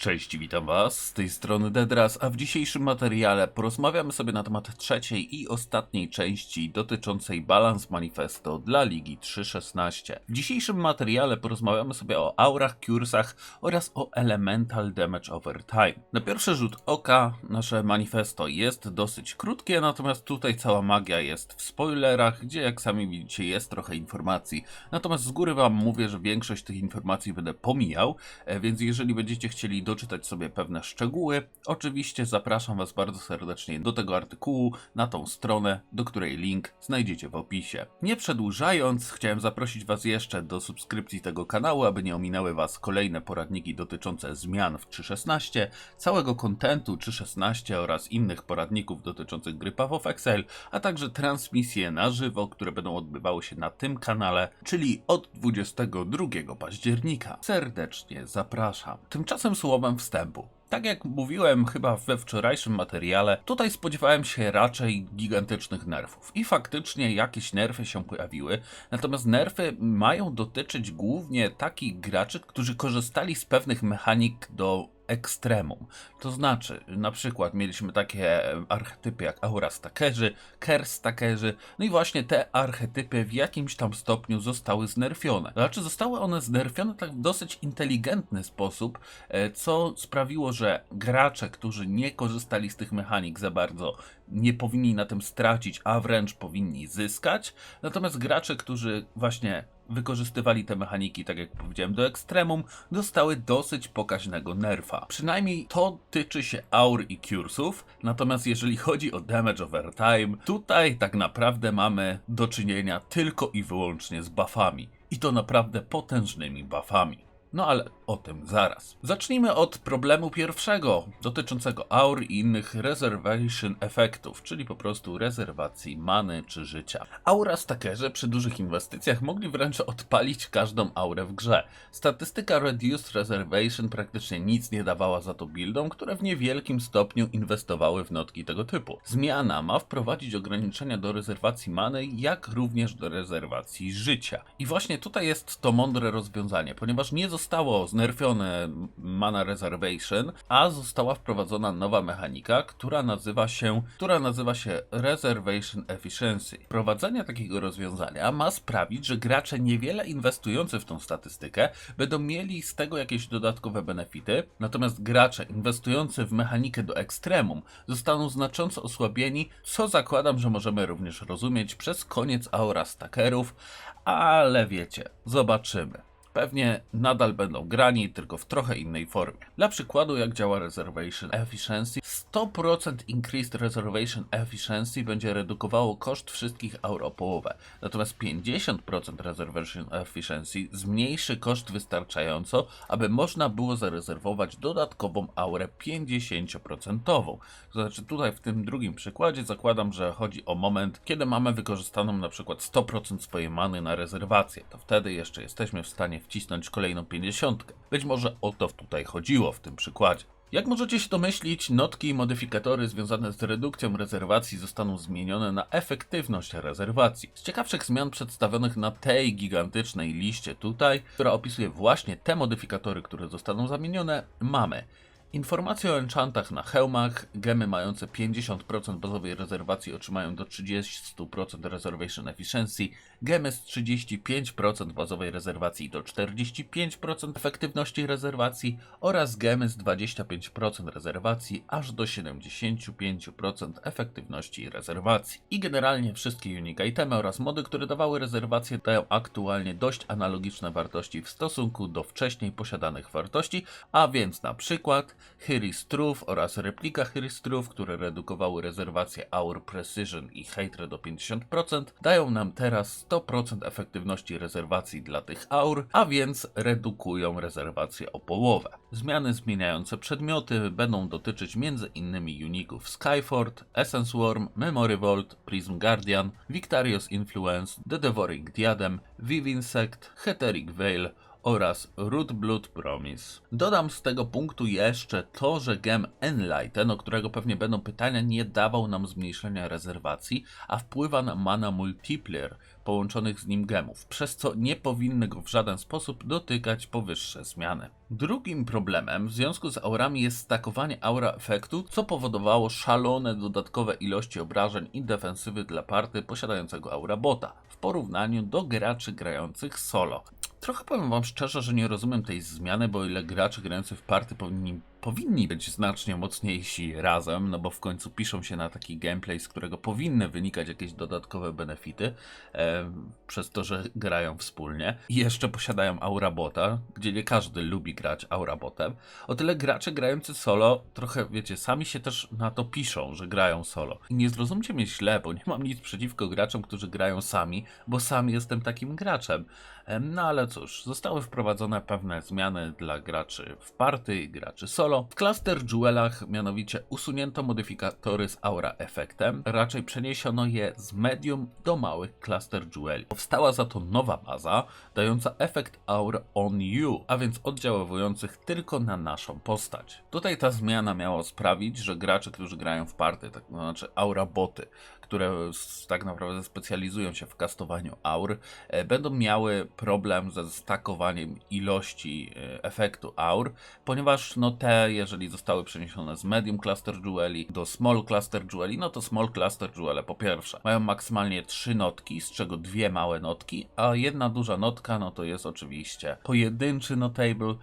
Cześć, witam Was, z tej strony Dedras, a w dzisiejszym materiale porozmawiamy sobie na temat trzeciej i ostatniej części dotyczącej Balance Manifesto dla Ligi 3.16. W dzisiejszym materiale porozmawiamy sobie o aurach, cursach oraz o Elemental Damage Over Time. Na pierwszy rzut oka nasze manifesto jest dosyć krótkie, natomiast tutaj cała magia jest w spoilerach, gdzie jak sami widzicie jest trochę informacji. Natomiast z góry Wam mówię, że większość tych informacji będę pomijał, e, więc jeżeli będziecie chcieli doczytać sobie pewne szczegóły, oczywiście zapraszam Was bardzo serdecznie do tego artykułu, na tą stronę, do której link znajdziecie w opisie. Nie przedłużając, chciałem zaprosić Was jeszcze do subskrypcji tego kanału, aby nie ominęły Was kolejne poradniki dotyczące zmian w 3.16, całego kontentu 3.16 oraz innych poradników dotyczących gry Path of Excel, a także transmisje na żywo, które będą odbywały się na tym kanale, czyli od 22 października. Serdecznie zapraszam. Tymczasem słowem wstępu. Tak jak mówiłem chyba we wczorajszym materiale, tutaj spodziewałem się raczej gigantycznych nerfów. I faktycznie jakieś nerfy się pojawiły, natomiast nerfy mają dotyczyć głównie takich graczy, którzy korzystali z pewnych mechanik do ekstremum. To znaczy, na przykład mieliśmy takie archetypy jak aura stackerzy, care stackerzy, no i właśnie te archetypy w jakimś tam stopniu zostały znerfione. Znaczy zostały one znerfione tak w dosyć inteligentny sposób, e, co sprawiło, że gracze, którzy nie korzystali z tych mechanik za bardzo, nie powinni na tym stracić, a wręcz powinni zyskać. Natomiast gracze, którzy właśnie wykorzystywali te mechaniki, tak jak powiedziałem, do ekstremum, dostały dosyć pokaźnego nerfa. Przynajmniej to tyczy się aur i cursów, natomiast jeżeli chodzi o damage over time, tutaj tak naprawdę mamy do czynienia tylko i wyłącznie z buffami. I to naprawdę potężnymi buffami. No ale o tym zaraz. Zacznijmy od problemu pierwszego, dotyczącego aur i innych reservation efektów, czyli po prostu rezerwacji many czy życia. Aura stackerzy przy dużych inwestycjach mogli wręcz odpalić każdą aurę w grze. Statystyka Reduced Reservation praktycznie nic nie dawała za to buildom, które w niewielkim stopniu inwestowały w notki tego typu. Zmiana ma wprowadzić ograniczenia do rezerwacji many, jak również do rezerwacji życia. I właśnie tutaj jest to mądre rozwiązanie, ponieważ nie zostało znerfione Mana Reservation, a została wprowadzona nowa mechanika, która nazywa się, która nazywa się Reservation Efficiency. Wprowadzenie takiego rozwiązania ma sprawić, że gracze niewiele inwestujący w tą statystykę będą mieli z tego jakieś dodatkowe benefity, natomiast gracze inwestujący w mechanikę do ekstremum zostaną znacząco osłabieni, co zakładam, że możemy również rozumieć przez koniec aura stackerów, ale wiecie, zobaczymy. Pewnie nadal będą grani, tylko w trochę innej formie. Dla przykładu, jak działa Reservation Efficiency, 100% Increased Reservation Efficiency będzie redukowało koszt wszystkich aur o połowę, natomiast 50% Reservation Efficiency zmniejszy koszt wystarczająco, aby można było zarezerwować dodatkową aurę 50%. To znaczy tutaj w tym drugim przykładzie zakładam, że chodzi o moment, kiedy mamy wykorzystaną na przykład 100% swojej many na rezerwację. To wtedy jeszcze jesteśmy w stanie wcisnąć kolejną 50. Być może o to tutaj chodziło w tym przykładzie. Jak możecie się domyślić, notki i modyfikatory związane z redukcją rezerwacji zostaną zmienione na efektywność rezerwacji. Z ciekawszych zmian przedstawionych na tej gigantycznej liście tutaj, która opisuje właśnie te modyfikatory, które zostaną zamienione, mamy Informacje o enchantach na hełmach. Gemy mające 50% bazowej rezerwacji otrzymają do 30% reservation efficiency. Gemy z 35% bazowej rezerwacji do 45% efektywności rezerwacji oraz gemy z 25% rezerwacji aż do 75% efektywności rezerwacji. I generalnie wszystkie unique itemy oraz mody, które dawały rezerwację dają aktualnie dość analogiczne wartości w stosunku do wcześniej posiadanych wartości, a więc na przykład Hyristrów oraz replika Hyristrów, które redukowały rezerwację Aur Precision i Hatred do 50%, dają nam teraz 100% efektywności rezerwacji dla tych aur, a więc redukują rezerwację o połowę. Zmiany zmieniające przedmioty będą dotyczyć m.in. uników Skyford, Essence Worm, Memory Vault, Prism Guardian, Victorious Influence, The Devouring Diadem, Vivinsect, Heteric Veil oraz Root Blood Promise. Dodam z tego punktu jeszcze to, że gem Enlighten, o którego pewnie będą pytania, nie dawał nam zmniejszenia rezerwacji, a wpływa na mana multiplier połączonych z nim gemów, przez co nie powinny go w żaden sposób dotykać powyższe zmiany. Drugim problemem w związku z aurami jest stakowanie aura efektu, co powodowało szalone dodatkowe ilości obrażeń i defensywy dla party posiadającego aura bota w porównaniu do graczy grających solo. Trochę powiem wam szczerze, że nie rozumiem tej zmiany, bo ile gracze grający w party powinni, powinni być znacznie mocniejsi razem, no bo w końcu piszą się na taki gameplay, z którego powinny wynikać jakieś dodatkowe benefity, e, przez to, że grają wspólnie. I jeszcze posiadają aura bota, gdzie nie każdy lubi grać aura botem. O tyle gracze grający solo trochę, wiecie, sami się też na to piszą, że grają solo. I nie zrozumcie mnie źle, bo nie mam nic przeciwko graczom, którzy grają sami, bo sam jestem takim graczem. Em, No ale cóż, zostały wprowadzone pewne zmiany dla graczy w party i graczy solo. W Cluster Jewelach mianowicie usunięto modyfikatory z aura efektem, raczej przeniesiono je z medium do małych Cluster Jeweli. Powstała za to nowa baza, dająca efekt aur on you, a więc oddziaływujących tylko na naszą postać. Tutaj ta zmiana miała sprawić, że gracze, którzy grają w party, tak to znaczy aura boty, które tak naprawdę specjalizują się w kastowaniu aur, e, będą miały problem ze stakowaniem ilości e, efektu aur, ponieważ no te, jeżeli zostały przeniesione z medium cluster jeweli do small cluster jeweli, no to small cluster jewele po pierwsze mają maksymalnie trzy notki, z czego dwie małe notki, a jedna duża notka, no to jest oczywiście pojedynczy notable,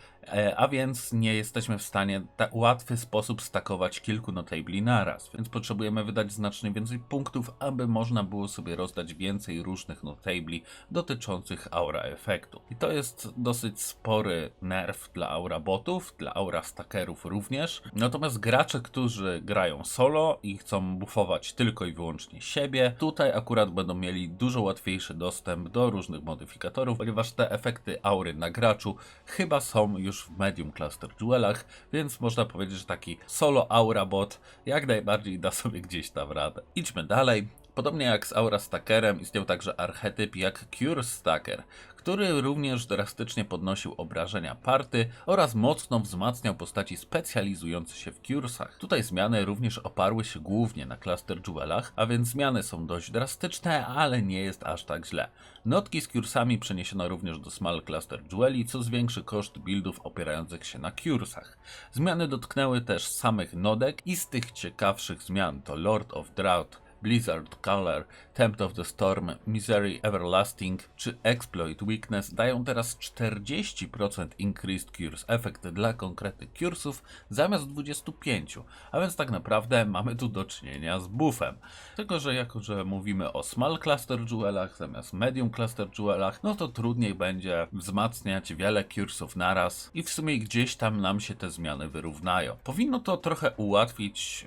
A więc nie jesteśmy w stanie w łatwy sposób stakować kilku notabli naraz, więc potrzebujemy wydać znacznie więcej punktów, aby można było sobie rozdać więcej różnych notabli dotyczących aura efektu. I to jest dosyć spory nerw dla aura botów, dla aura stackerów również. Natomiast gracze, którzy grają solo i chcą buffować tylko i wyłącznie siebie, tutaj akurat będą mieli dużo łatwiejszy dostęp do różnych modyfikatorów, ponieważ te efekty aury na graczu chyba są już w medium cluster jewelach, więc można powiedzieć, że taki solo aura bot jak najbardziej da sobie gdzieś tam radę. Idźmy dalej. Podobnie jak z Aura Stackerem istniał także archetyp jak Cure Stacker, który również drastycznie podnosił obrażenia party oraz mocno wzmacniał postaci specjalizujące się w curesach. Tutaj zmiany również oparły się głównie na Cluster Jewelach, a więc zmiany są dość drastyczne, ale nie jest aż tak źle. Notki z curesami przeniesiono również do Small Cluster Jeweli, co zwiększy koszt buildów opierających się na curesach. Zmiany dotknęły też samych nodek i z tych ciekawszych zmian to Lord of Drought, Blizzard Color, Tempt of the Storm, Misery Everlasting czy Exploit Weakness dają teraz 40% Increased Cures efekt dla konkretnych curesów zamiast 25, a więc tak naprawdę mamy tu do czynienia z buffem. Tylko, że jako, że mówimy o Small Cluster Jewelach zamiast Medium Cluster Jewelach, no to trudniej będzie wzmacniać wiele curesów naraz i w sumie gdzieś tam nam się te zmiany wyrównają. Powinno to trochę ułatwić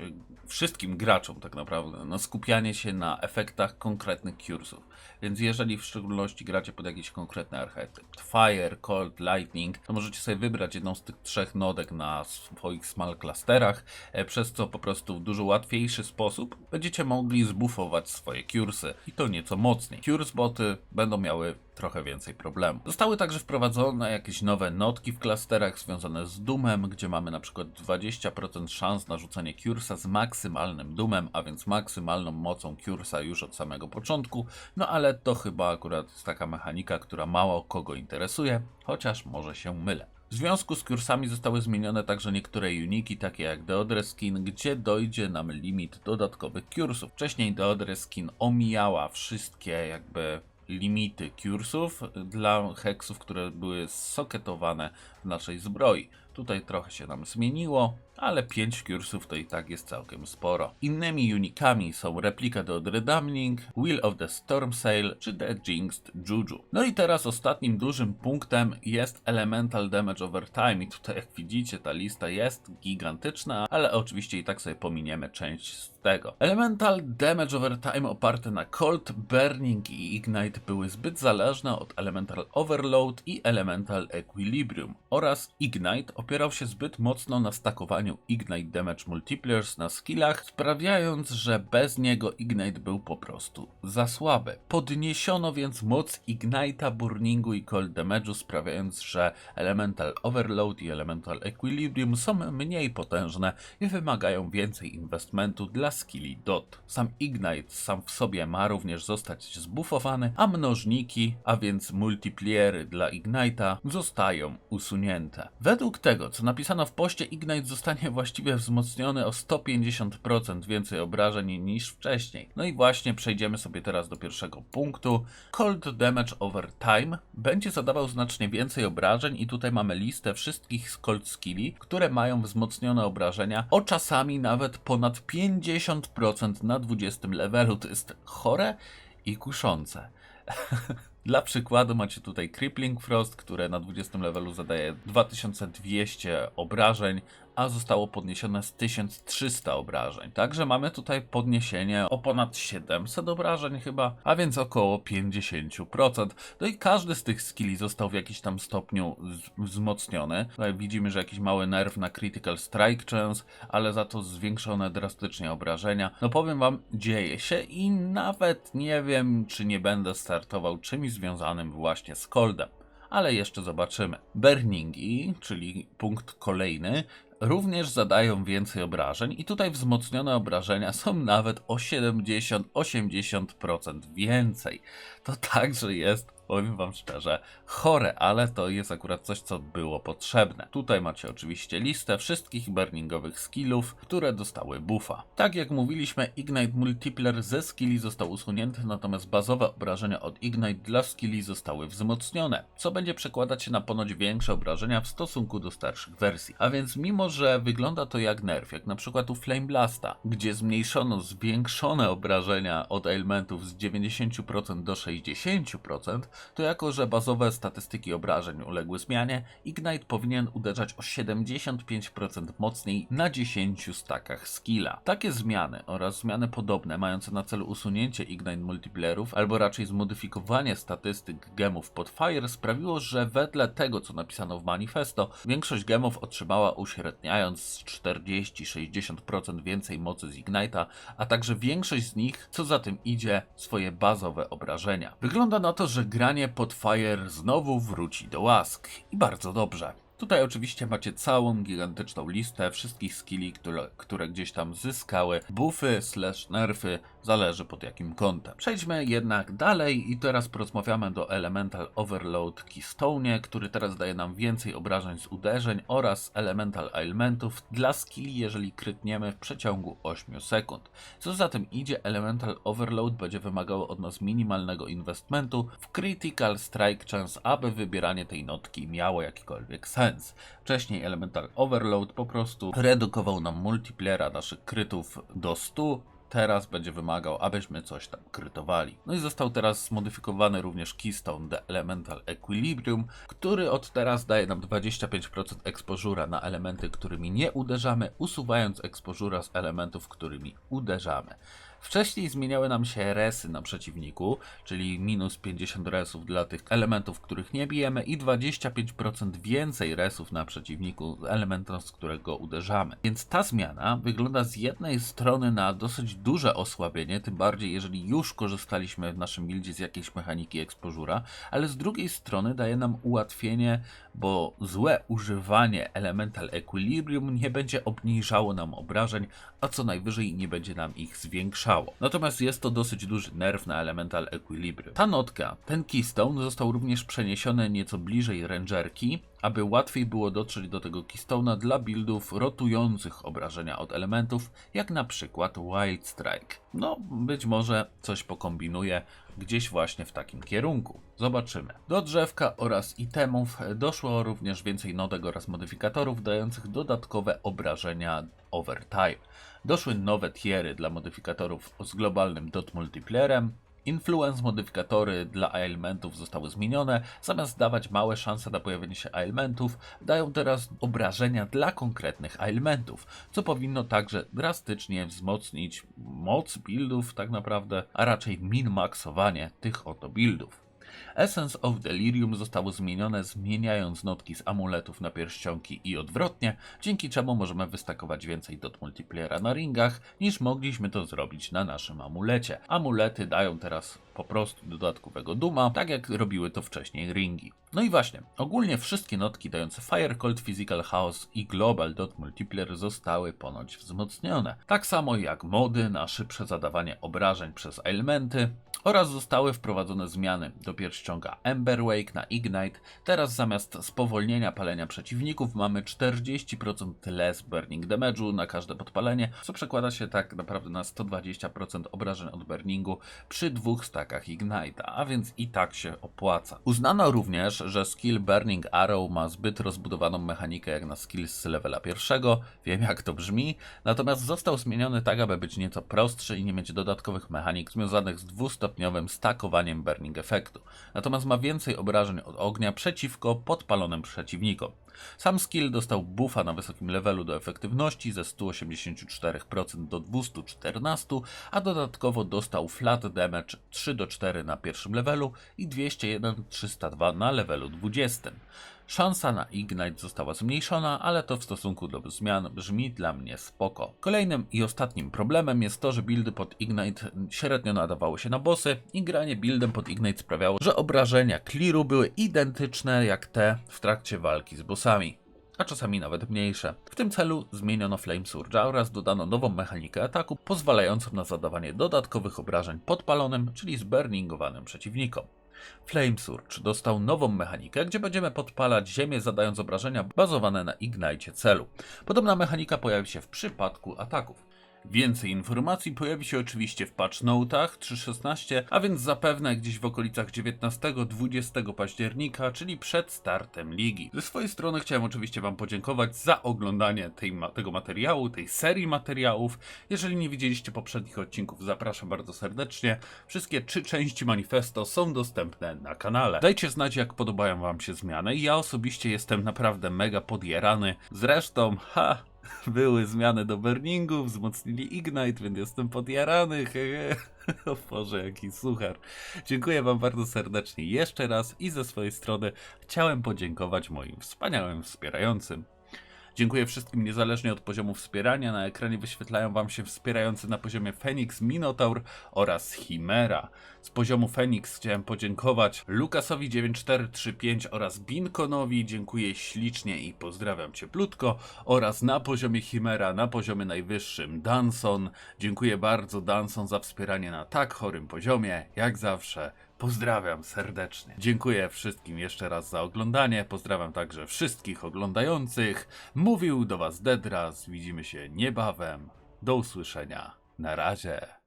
wszystkim graczom tak naprawdę na skupianie się na efektach konkretnych curesów. Więc jeżeli w szczególności gracie pod jakiś konkretny archetyp, Fire, Cold, Lightning, to możecie sobie wybrać jedną z tych trzech nodek na swoich small clusterach, e, przez co po prostu w dużo łatwiejszy sposób będziecie mogli zbufować swoje curesy i to nieco mocniej. Cures boty będą miały trochę więcej problemów. Zostały także wprowadzone jakieś nowe notki w klasterach związane z Doomem, gdzie mamy na przykład 20% szans na rzucenie Curesa z maksymalnym Doomem, a więc maksymalną mocą Curesa już od samego początku, no ale to chyba akurat jest taka mechanika, która mało kogo interesuje, chociaż może się mylę. W związku z kursami zostały zmienione także niektóre uniki, takie jak Deodre Skin, gdzie dojdzie nam limit dodatkowych cursów. Wcześniej Deodre Skin omijała wszystkie jakby limity cursów dla heksów, które były soketowane w naszej zbroi. Tutaj trochę się nam zmieniło, ale 5 cursów to i tak jest całkiem sporo. Innymi unikami są replika do Redamning, Will of the Storm Sail czy The Jinxed Juju. No i teraz ostatnim dużym punktem jest Elemental Damage Over Time i tutaj jak widzicie ta lista jest gigantyczna, ale oczywiście i tak sobie pominiemy część z tego. Elemental Damage Over Time oparte na Cold, Burning i Ignite były zbyt zależne od Elemental Overload i Elemental Equilibrium oraz Ignite opierał się zbyt mocno na stakowaniu Ignite Damage Multipliers na skillach, sprawiając, że bez niego Ignite był po prostu za słaby. Podniesiono więc moc Ignite'a, Burningu i Cold Damage'u, sprawiając, że Elemental Overload i Elemental Equilibrium są mniej potężne i wymagają więcej inwestmentu dla skilli DOT. Sam Ignite sam w sobie ma również zostać zbufowany, a mnożniki, a więc multipliery dla Ignite'a zostają usunięte. Według tego, co napisano w poście, Ignite zostanie właściwie wzmocniony o 150% więcej obrażeń niż wcześniej. No i właśnie przejdziemy sobie teraz do pierwszego punktu. Cold Damage Over Time będzie zadawał znacznie więcej obrażeń i tutaj mamy listę wszystkich Cold Skilli, które mają wzmocnione obrażenia o czasami nawet ponad 50% na 20 levelu. To jest chore i kuszące. Dla przykładu macie tutaj Crippling Frost, które na 20 levelu zadaje 2200 obrażeń, a zostało podniesione z 1300 obrażeń. Także mamy tutaj podniesienie o ponad 700 obrażeń chyba, a więc około 50%. No i każdy z tych skilli został w jakiś tam stopniu wzmocniony. Tutaj widzimy, że jakiś mały nerw na Critical Strike Chance, ale za to zwiększone drastycznie obrażenia. No powiem wam, dzieje się i nawet nie wiem, czy nie będę startował czymś związanym właśnie z Coldem ale jeszcze zobaczymy. Burningi, czyli punkt kolejny, również zadają więcej obrażeń i tutaj wzmocnione obrażenia są nawet o 70-80% więcej. To także jest, powiem wam szczerze, chore, ale to jest akurat coś, co było potrzebne. Tutaj macie oczywiście listę wszystkich burningowych skillów, które dostały buffa. Tak jak mówiliśmy, Ignite Multiplier ze skilli został usunięty, natomiast bazowe obrażenia od Ignite dla skilli zostały wzmocnione, co będzie przekładać się na ponoć większe obrażenia w stosunku do starszych wersji. A więc mimo, że wygląda to jak nerf, jak na przykład u Flame Blasta, gdzie zmniejszono zwiększone obrażenia od elementów z 90% do 60%, to jako, że bazowe statystyki obrażeń uległy zmianie, Ignite powinien uderzać o 75% mocniej na 10 stakach skilla. Takie zmiany oraz zmiany podobne mające na celu usunięcie Ignite multiplayerów, albo raczej zmodyfikowanie statystyk gemów pod Fire sprawiło, że wedle tego, co napisano w manifesto, większość gemów otrzymała uśredniając z 40-60% więcej mocy z Ignite'a, a także większość z nich, co za tym idzie, swoje bazowe obrażenia. Wygląda na to, że pod Fire znowu wróci do łask. I bardzo dobrze. Tutaj oczywiście macie całą gigantyczną listę wszystkich skilli, które, które gdzieś tam zyskały buffy slash nerfy, zależy pod jakim kątem. Przejdźmy jednak dalej i teraz porozmawiamy do Elemental Overload Keystone, który teraz daje nam więcej obrażeń z uderzeń oraz Elemental Elementów dla skilli, jeżeli krytniemy w przeciągu 8 sekund. Co za tym idzie, Elemental Overload będzie wymagało od nas minimalnego inwestmentu w Critical Strike Chance, aby wybieranie tej notki miało jakikolwiek sens. Wcześniej Elemental Overload po prostu redukował nam multipliera naszych krytów do 100, teraz będzie wymagał, abyśmy coś tam krytowali. No i został teraz zmodyfikowany również Keystone The Elemental Equilibrium, który od teraz daje nam 25% exposura na elementy, którymi nie uderzamy, usuwając exposura z elementów, którymi uderzamy. Wcześniej zmieniały nam się resy na przeciwniku, czyli minus 50 resów dla tych elementów, których nie bijemy i 25% więcej resów na przeciwniku z elementem, z którego uderzamy. Więc ta zmiana wygląda z jednej strony na dosyć duże osłabienie, tym bardziej jeżeli już korzystaliśmy w naszym buildzie z jakiejś mechaniki exposura, ale z drugiej strony daje nam ułatwienie, bo złe używanie Elemental Equilibrium nie będzie obniżało nam obrażeń, a co najwyżej nie będzie nam ich zwiększało. Natomiast jest to dosyć duży nerw na Elemental Equilibrium. Ta notka, ten Keystone został również przeniesiony nieco bliżej Rangerki, aby łatwiej było dotrzeć do tego Keystone'a dla buildów rotujących obrażenia od elementów, jak na przykład Wild Strike. No, być może coś pokombinuję gdzieś właśnie w takim kierunku. Zobaczymy. Do drzewka oraz itemów doszło również więcej nodek oraz modyfikatorów dających dodatkowe obrażenia overtime. Doszły nowe tiery dla modyfikatorów z globalnym dot multiplayerem, Influence modyfikatory dla elementów zostały zmienione. Zamiast dawać małe szanse na pojawienie się elementów, dają teraz obrażenia dla konkretnych elementów, co powinno także drastycznie wzmocnić moc buildów tak naprawdę, a raczej min-maxowanie tych oto buildów. Essence of Delirium zostało zmienione zmieniając notki z amuletów na pierścionki i odwrotnie, dzięki czemu możemy wystakować więcej dot multiplayera na ringach niż mogliśmy to zrobić na naszym amulecie. Amulety dają teraz po prostu dodatkowego duma, tak jak robiły to wcześniej ringi. No i właśnie, ogólnie wszystkie notki dające Fire Cold Physical Chaos i Global Dot Multiplier zostały ponoć wzmocnione. Tak samo jak mody na szybsze zadawanie obrażeń przez elementy oraz zostały wprowadzone zmiany do pierścionka Ember Wake na Ignite. Teraz zamiast spowolnienia palenia przeciwników mamy 40% less burning damage'u na każde podpalenie, co przekłada się tak naprawdę na 120% obrażeń od burningu przy dwóch stakach Ignite'a, a więc i tak się opłaca. Uznano również, że skill Burning Arrow ma zbyt rozbudowaną mechanikę jak na skill z levela pierwszego, wiem jak to brzmi, natomiast został zmieniony tak, aby być nieco prostszy i nie mieć dodatkowych mechanik związanych z dwustopniowym stakowaniem burning efektu. Natomiast ma więcej obrażeń od ognia przeciwko podpalonym przeciwnikom. Sam skill dostał buffa na wysokim levelu do efektywności ze 184% do 214, a dodatkowo dostał flat damage 3 do 4 na pierwszym levelu i 201-302 na levelu 20. Szansa na Ignite została zmniejszona, ale to w stosunku do zmian brzmi dla mnie spoko. Kolejnym i ostatnim problemem jest to, że buildy pod Ignite średnio nadawały się na bossy i granie buildem pod Ignite sprawiało, że obrażenia clearu były identyczne jak te w trakcie walki z bossami a czasami nawet mniejsze. W tym celu zmieniono Flame Surge'a oraz dodano nową mechanikę ataku pozwalającą na zadawanie dodatkowych obrażeń podpalonym, czyli zburningowanym przeciwnikom. Flame Surge dostał nową mechanikę, gdzie będziemy podpalać ziemię zadając obrażenia bazowane na Ignite celu. Podobna mechanika pojawi się w przypadku ataków. Więcej informacji pojawi się oczywiście w patch notach 3.16, a więc zapewne gdzieś w okolicach 19-20 października, czyli przed startem ligi. Ze swojej strony chciałem oczywiście Wam podziękować za oglądanie tej, tego materiału, tej serii materiałów. Jeżeli nie widzieliście poprzednich odcinków, zapraszam bardzo serdecznie. Wszystkie trzy części manifesto są dostępne na kanale. Dajcie znać, jak podobają Wam się zmiany. Ja osobiście jestem naprawdę mega podjarany. Zresztą, ha, były zmiany do burningu, wzmocnili Ignite, więc jestem podjarany. hehe. O Boże, jaki suchar. Dziękuję Wam bardzo serdecznie jeszcze raz i ze swojej strony chciałem podziękować moim wspaniałym wspierającym. Dziękuję wszystkim niezależnie od poziomu wspierania. Na ekranie wyświetlają Wam się wspierający na poziomie Phoenix, Minotaur oraz Chimera. Z poziomu Phoenix chciałem podziękować Lukasowi 9435 oraz Binkonowi. Dziękuję ślicznie i pozdrawiam cieplutko. Oraz na poziomie Chimera, na poziomie najwyższym Danson. Dziękuję bardzo Danson za wspieranie na tak chorym poziomie. Jak zawsze Pozdrawiam serdecznie. Dziękuję wszystkim jeszcze raz za oglądanie. Pozdrawiam także wszystkich oglądających. Mówił do Was Dedras. Widzimy się niebawem. Do usłyszenia. Na razie.